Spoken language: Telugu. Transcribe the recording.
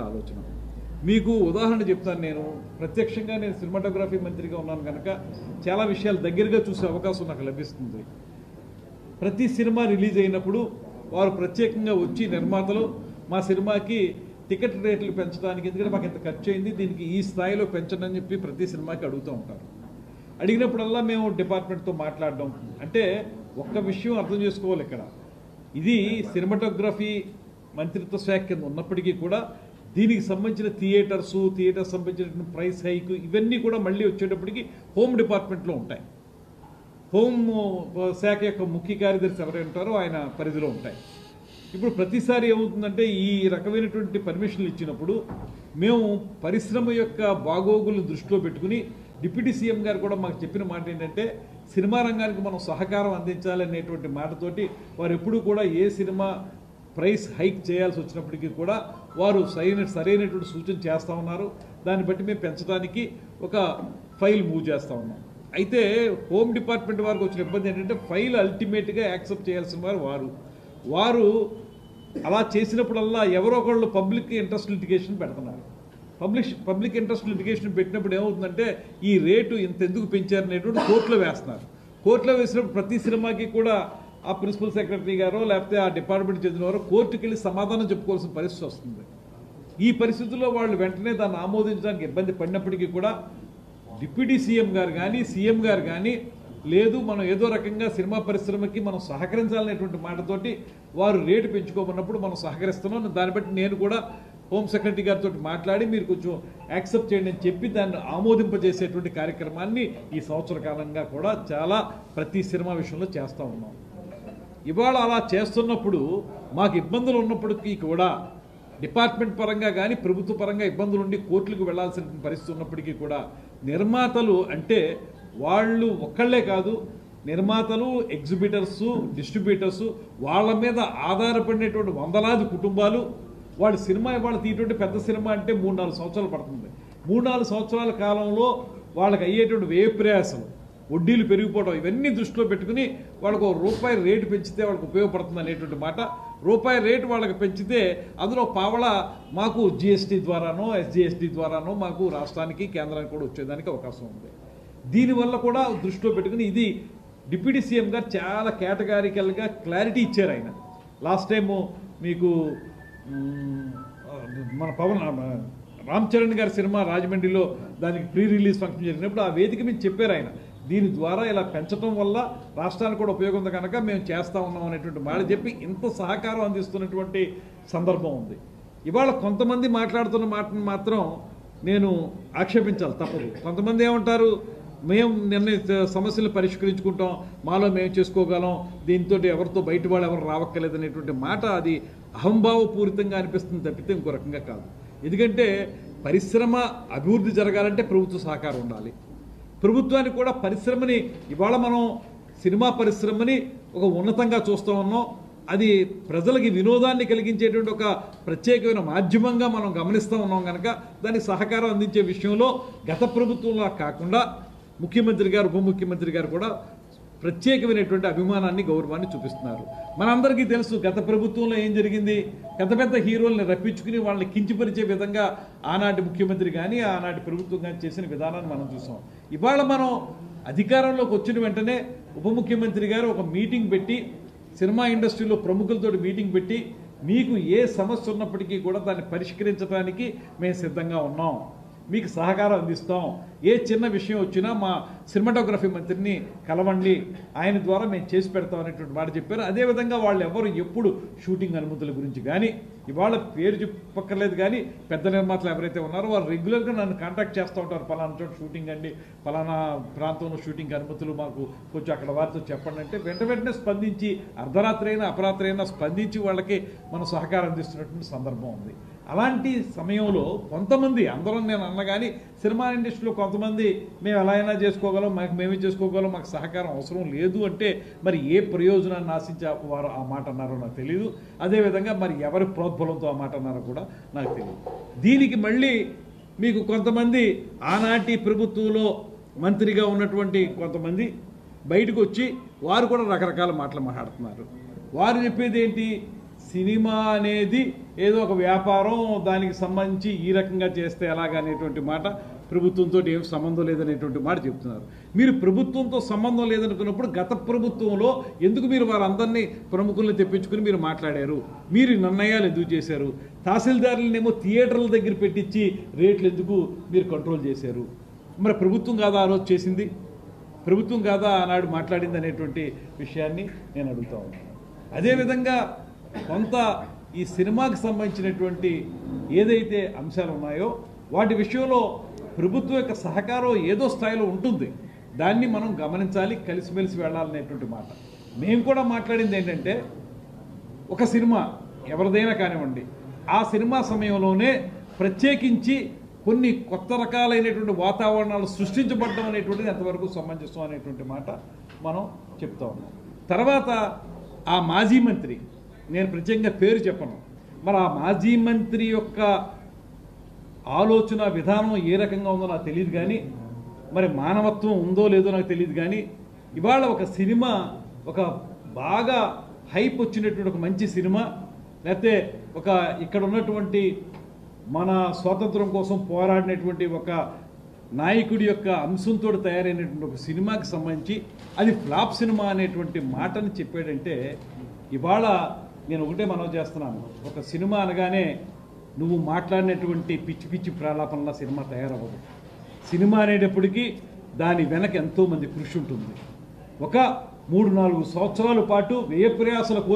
ఆలోచన. మీకు ఉదాహరణ చెప్తాను నేను. ప్రత్యక్షంగా నేను సినిమాటోగ్రఫీ మంత్రిగా ఉన్నాను కనుక చాలా విషయాలు దగ్గరగా చూసే అవకాశం నాకు లభిస్తుంది. ప్రతి సినిమా రిలీజ్ అయినప్పుడు వారు ప్రత్యేకంగా వచ్చి నిర్మాతలు మా సినిమాకి టికెట్ రేట్లు పెంచడానికి ఎందుకంటే మాకు ఇంత ఖర్చు అయింది దీనికి ఈ స్థాయిలో పెంచండి అని చెప్పి ప్రతి సినిమాకి అడుగుతూ ఉంటారు. అడిగినప్పుడల్లా మేము డిపార్ట్మెంట్తో మాట్లాడడం. అంటే ఒక్క విషయం అర్థం చేసుకోవాలి ఇక్కడ. ఇది సినిమాటోగ్రఫీ మంత్రిత్వ శాఖ కింద ఉన్నప్పటికీ కూడా దీనికి సంబంధించిన థియేటర్స్ థియేటర్స్ సంబంధించిన ప్రైస్ హైక్ ఇవన్నీ కూడా మళ్ళీ వచ్చేటప్పటికి హోమ్ డిపార్ట్మెంట్లో ఉంటాయి. హోమ్ శాఖ యొక్క ముఖ్య కార్యదర్శి ఎవరై ఉంటారో ఆయన పరిధిలో ఉంటాయి. ఇప్పుడు ప్రతిసారి ఏమవుతుందంటే ఈ రకమైనటువంటి పర్మిషన్లు ఇచ్చినప్పుడు మేము పరిశ్రమ యొక్క బాగోగులు దృష్టిలో పెట్టుకుని డిప్యూటీ సీఎం గారు కూడా మాకు చెప్పిన మాట ఏంటంటే సినిమా రంగానికి మనం సహకారం అందించాలనేటువంటి మాటతోటి వారు ఎప్పుడూ కూడా ఏ సినిమా ప్రైస్ హైక్ చేయాల్సి వచ్చినప్పటికీ కూడా వారు సరైన సరైనటువంటి సూచన చేస్తూ ఉన్నారు. దాన్ని బట్టి మేము పెంచడానికి ఒక ఫైల్ మూవ్ చేస్తూ ఉన్నాం. అయితే హోమ్ డిపార్ట్మెంట్ వారికి వచ్చిన ఇబ్బంది ఏంటంటే ఫైల్ అల్టిమేట్గా యాక్సెప్ట్ చేయాల్సిన వారు వారు. వారు అలా చేసినప్పుడల్లా ఎవరో ఒకళ్ళు పబ్లిక్ ఇంట్రెస్ట్ లిటిగేషన్ పెడుతున్నారు. పబ్లిక్ పబ్లిక్ ఇంట్రెస్ట్ లిటిగేషన్ పెట్టినప్పుడు ఏమవుతుందంటే ఈ రేటు ఇంత ఎందుకు పెంచారనేటువంటి కోర్టులో వేస్తున్నారు. కోర్టులో వేసినప్పుడు ప్రతి సినిమాకి కూడా ఆ ప్రిన్సిపల్ సెక్రటరీ గారో లేకపోతే ఆ డిపార్ట్మెంట్ చెందిన వారో కోర్టుకి వెళ్ళి సమాధానం చెప్పుకోవాల్సిన పరిస్థితి వస్తుంది. ఈ పరిస్థితుల్లో వాళ్ళు వెంటనే దాన్ని ఆమోదించడానికి ఇబ్బంది పడినప్పటికీ కూడా డిప్యూటీ సీఎం గారు కానీ సీఎం గారు కానీ లేదు మనం ఏదో రకంగా సినిమా పరిశ్రమకి మనం సహకరించాలనేటువంటి మాటతోటి వారు రేటు పెంచుకోమన్నప్పుడు మనం సహకరిస్తున్నాం. దాన్ని బట్టి నేను కూడా హోమ్ సెక్రటరీ గారితో మాట్లాడి మీరు కొంచెం యాక్సెప్ట్ చేయండి అని చెప్పి దాన్ని ఆమోదింపజేసేటువంటి కార్యక్రమాన్ని ఈ సంవత్సర కాలంగా కూడా చాలా ప్రతి సినిమా విషయంలో చేస్తూ ఉన్నాం. ఇవాళ అలా చేస్తున్నప్పుడు మాకు ఇబ్బందులు ఉన్నప్పటికీ కూడా డిపార్ట్మెంట్ పరంగా కానీ ప్రభుత్వ పరంగా ఇబ్బందులు ఉండి కోర్టులకు వెళ్ళాల్సిన పరిస్థితి ఉన్నప్పటికీ కూడా నిర్మాతలు అంటే వాళ్ళు ఒక్కళ్ళే కాదు నిర్మాతలు ఎగ్జిబిటర్స్ డిస్ట్రిబ్యూటర్స్ వాళ్ళ మీద ఆధారపడినటువంటి వందలాది కుటుంబాలు వాళ్ళు సినిమా ఇవాళ తీయటువంటి పెద్ద సినిమా అంటే మూడు నాలుగు సంవత్సరాలు పడుతుంది. మూడు నాలుగు సంవత్సరాల కాలంలో వాళ్ళకి అయ్యేటువంటి వ్యయ ప్రయాసాలు వడ్డీలు పెరిగిపోవడం ఇవన్నీ దృష్టిలో పెట్టుకుని వాళ్ళకు రూపాయి రేటు పెంచితే వాళ్ళకి ఉపయోగపడుతుంది అనేటువంటి మాట. రూపాయి రేటు వాళ్ళకి పెంచితే అందులో పావల మాకు జిఎస్టీ ద్వారానో ఎస్జిఎస్టీ ద్వారానో మాకు రాష్ట్రానికి కేంద్రానికి కూడా వచ్చేదానికి అవకాశం ఉంది. దీనివల్ల కూడా దృష్టిలో పెట్టుకుని ఇది డిప్యూటీ సీఎం గారు చాలా కేటగారికల్గా క్లారిటీ ఇచ్చారు ఆయన. లాస్ట్ టైము మీకు మన పవన్ రామ్ చరణ్ గారి సినిమా రాజమండ్రిలో దానికి ప్రీ రిలీజ్ ఫంక్షన్ జరిగినప్పుడు ఆ వేదిక మీద చెప్పారు ఆయన. దీని ద్వారా ఇలా పెంచడం వల్ల రాష్ట్రానికి కూడా ఉపయోగం ఉంది కనుక మేము చేస్తా ఉన్నాం అనేటువంటి మాట చెప్పి ఇంత సహకారం అందిస్తున్నటువంటి సందర్భం ఉంది. ఇవాళ కొంతమంది మాట్లాడుతున్న మాటను మాత్రం నేను ఆక్షేపించాలి తప్పదు. కొంతమంది ఏమంటారు మేము నిర్ణయ సమస్యలు పరిష్కరించుకుంటాం మాలో మేము చేసుకోగలం దీంతో ఎవరితో బయట వాళ్ళు ఎవరు రావక్కర్లేదు అనేటువంటి మాట అది అహంభావపూరితంగా అనిపిస్తుంది తప్పితే ఇంకో రకంగా కాదు. ఎందుకంటే పరిశ్రమ అభివృద్ధి జరగాలంటే ప్రభుత్వ సహకారం ఉండాలి. ప్రభుత్వానికి కూడా పరిశ్రమని ఇవాళ మనం సినిమా పరిశ్రమని ఒక ఉన్నతంగా చూస్తూ ఉన్నాం. అది ప్రజలకి వినోదాన్ని కలిగించేటువంటి ఒక ప్రత్యేకమైన మాధ్యమంగా మనం గమనిస్తూ ఉన్నాం కనుక దానికి సహకారం అందించే విషయంలో గత ప్రభుత్వంలా కాకుండా ముఖ్యమంత్రి గారు ఉప ముఖ్యమంత్రి గారు కూడా ప్రత్యేకమైనటువంటి అభిమానాన్ని గౌరవాన్ని చూపిస్తున్నారు. మనందరికీ తెలుసు గత ప్రభుత్వంలో ఏం జరిగింది? పెద్ద పెద్ద హీరోల్ని రప్పించుకుని వాళ్ళని కించిపరిచే విధంగా ఆనాటి ముఖ్యమంత్రి కానీ ఆనాటి ప్రభుత్వం కానీ చేసిన విధానాన్ని మనం చూసాం. ఇవాళ మనం అధికారంలోకి వచ్చిన వెంటనే ఉప ముఖ్యమంత్రి గారు ఒక మీటింగ్ పెట్టి సినిమా ఇండస్ట్రీలో ప్రముఖులతో మీటింగ్ పెట్టి మీకు ఏ సమస్య ఉన్నప్పటికీ కూడా దాన్ని పరిష్కరించడానికి మేము సిద్ధంగా ఉన్నాం. మీకు సహకారం అందిస్తాం. ఏ చిన్న విషయం వచ్చినా మా సినిమాటోగ్రఫీ మంత్రిని కలవండి. ఆయన ద్వారా మేము చేసి పెడతాం అనేటువంటి మాట చెప్పారు. అదేవిధంగా వాళ్ళు ఎవరు ఎప్పుడు షూటింగ్ అనుమతుల గురించి కానీ ఇవాళ పేరు చెప్పక్కర్లేదు కానీ పెద్ద నిర్మాతలు ఎవరైతే ఉన్నారో వాళ్ళు రెగ్యులర్గా నన్ను కాంటాక్ట్ చేస్తూ ఉంటారు. పలానా చోట షూటింగ్ అండి పలానా ప్రాంతంలో షూటింగ్ అనుమతులు మాకు కొంచెం అక్కడ వారితో చెప్పండి అంటే వెంట వెంటనే స్పందించి అర్ధరాత్రి అయినా అపరాత్రి అయినా స్పందించి వాళ్ళకి మనం సహకారం అందిస్తున్నటువంటి సందర్భం ఉంది. అలాంటి సమయంలో కొంతమంది అందరం నేను అన్నగాని సినిమా ఇండస్ట్రీలో కొంతమంది మేము ఎలా అయినా చేసుకోగలం మాకు మేమే చేసుకోగలం మాకు సహకారం అవసరం లేదు అంటే మరి ఏ ప్రయోజనాన్ని ఆశించే వారు ఆ మాట అన్నారో నాకు తెలియదు అదేవిధంగా మరి ఎవరి ప్రోద్బలంతో ఆ మాట అన్నారో కూడా నాకు తెలియదు. దీనికి మళ్ళీ మీకు కొంతమంది ఆనాటి ప్రభుత్వంలో మంత్రిగా ఉన్నటువంటి కొంతమంది బయటకు వచ్చి వారు కూడా రకరకాల మాటలు మాట్లాడుతున్నారు. వారు చెప్పేది ఏంటి? సినిమా అనేది ఏదో ఒక వ్యాపారం దానికి సంబంధించి ఈ రకంగా చేస్తే ఎలాగనేటువంటి మాట ప్రభుత్వంతో ఏం సంబంధం లేదనేటువంటి మాట చెప్తున్నారు. మీరు ప్రభుత్వంతో సంబంధం లేదనుకున్నప్పుడు గత ప్రభుత్వంలో ఎందుకు మీరు వారందరినీ ప్రముఖుల్ని తెప్పించుకుని మీరు మాట్లాడారు? మీరు నిర్ణయాలు ఎందుకు చేశారు? తహసీల్దారులనేమో థియేటర్ల దగ్గర పెట్టించి రేట్లు ఎందుకు మీరు కంట్రోల్ చేశారు? మరి ప్రభుత్వం కాదా ఆ రోజు చేసింది? ప్రభుత్వం కాదా ఆనాడు మాట్లాడింది అనేటువంటి విషయాన్ని నేను అడుగుతా ఉన్నాను. అదేవిధంగా కొంత ఈ సినిమాకి సంబంధించినటువంటి ఏదైతే అంశాలు ఉన్నాయో వాటి విషయంలో ప్రభుత్వం యొక్క సహకారం ఏదో స్థాయిలో ఉంటుంది. దాన్ని మనం గమనించాలి కలిసిమెలిసి వెళ్ళాలనేటువంటి మాట. మేము కూడా మాట్లాడింది ఏంటంటే ఒక సినిమా ఎవరిదైనా కానివ్వండి ఆ సినిమా సమయంలోనే ప్రత్యేకించి కొన్ని కొత్త రకాలైనటువంటి వాతావరణాలు సృష్టించబడడం అనేటువంటిది ఎంతవరకు సమంజసం అనేటువంటి మాట మనం చెప్తా ఉన్నాం. తర్వాత ఆ మాజీ మంత్రి నేను ప్రత్యేకంగా పేరు చెప్పను. మరి ఆ మాజీ మంత్రి యొక్క ఆలోచన విధానం ఏ రకంగా ఉందో నాకు తెలియదు కానీ మరి మానవత్వం ఉందో లేదో నాకు తెలియదు కానీ ఇవాళ ఒక సినిమా ఒక బాగా హైప్ వచ్చినటువంటి ఒక మంచి సినిమా లేకపోతే ఒక ఇక్కడ ఉన్నటువంటి మన స్వాతంత్రం కోసం పోరాడినటువంటి ఒక నాయకుడి యొక్క అంశంతో తయారైనటువంటి ఒక సినిమాకి సంబంధించి అది ఫ్లాప్ సినిమా అనేటువంటి మాటని చెప్పాడంటే ఇవాళ నేను ఒకటే మనవి చేస్తున్నాను. ఒక సినిమా అనగానే నువ్వు మాట్లాడినటువంటి పిచ్చి పిచ్చి ప్రాలాపనల సినిమా తయారవ్వదు. సినిమా అనేటప్పటికీ దాని వెనక ఎంతోమంది కృషి ఉంటుంది ఒక మూడు నాలుగు సంవత్సరాల పాటు వ్యయ ప్రయాసల